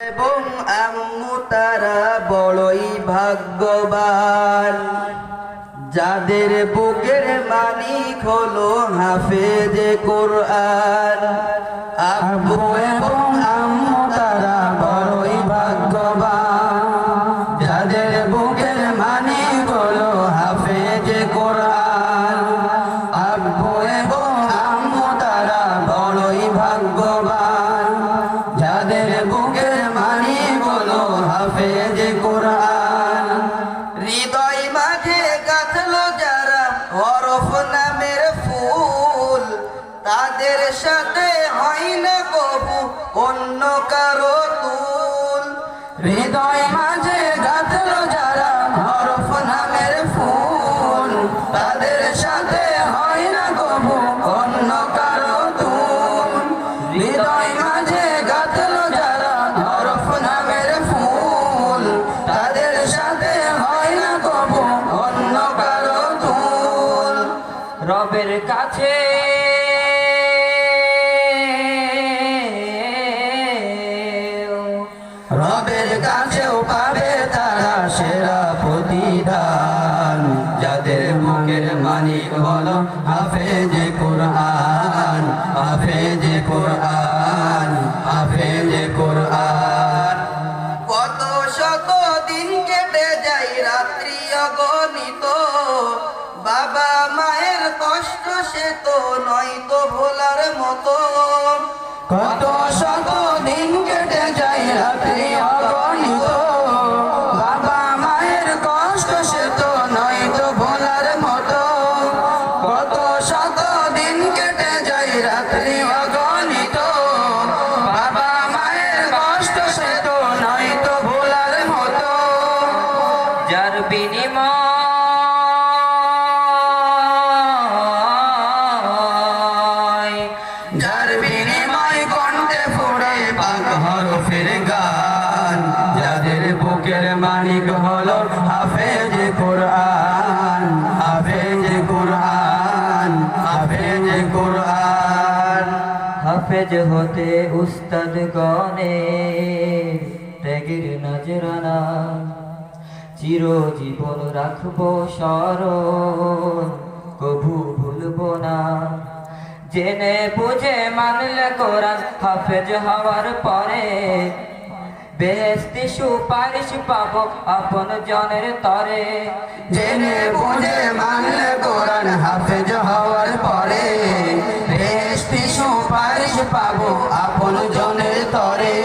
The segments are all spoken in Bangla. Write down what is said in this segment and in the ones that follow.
এবং আম্মু তারা বড়ই ভাগ্যবান। যাদের বুকের মানিক হলো হাফেজে কোরআন। আব্বু হৃদয় মাঝে গাছলো যারা হরফ নামের ফুল, তাদের সাথে হয় না কবু অন্য কারও তুল। মাঝে গাঁথলো যারা নামের ফুল, তাদের সাথে হয় না কবু অন্য তুল। রবের কাছে রবের কাছেও পাবে তারা সেরা প্রতিদান। যাদের মুখের মানিক হলো হাফেজ কোরআন হাফেজ কোরআন হাফেজ কোরআন। কত শত দিন কেটে যায় রাত্রি অগণিত। বাবা মায়ের কষ্ট সে তো নয় তো ভোলার মতো। কত শত দিন কেটে যায় রাত্রি বুকের মানিক হলো হাফেজ কোরআন হাফেজ কোরআন হাফেজ কোরআন। হাফেজ হতে উস্তাদ গনে ত্যাগের নজরানা। চিরজীবন রাখব স্মরণ কভু ভুলব না। জেনে বুঝে মানলে কোরআন হাফেজ হওয়ার পরে বেহেস্তি সুপারিশ পাব আপন জনের তরে। জেনে বুঝে মানলে কোরআন হাফেজ হওয়ার পরে। বেহেস্তি সুপারিশ পাব আপন জনের তরে।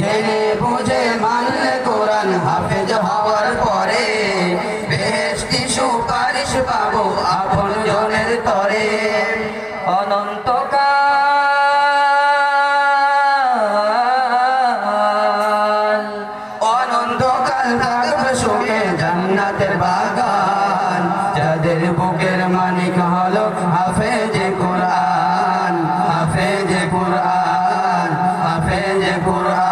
জেনে বুঝে মানলে কোরআন হাফেজ বাগান যাদের বুকের মানিক হলো হাফেজ কোরআন হাফেজ কোরআন হাফেজ কোরআন।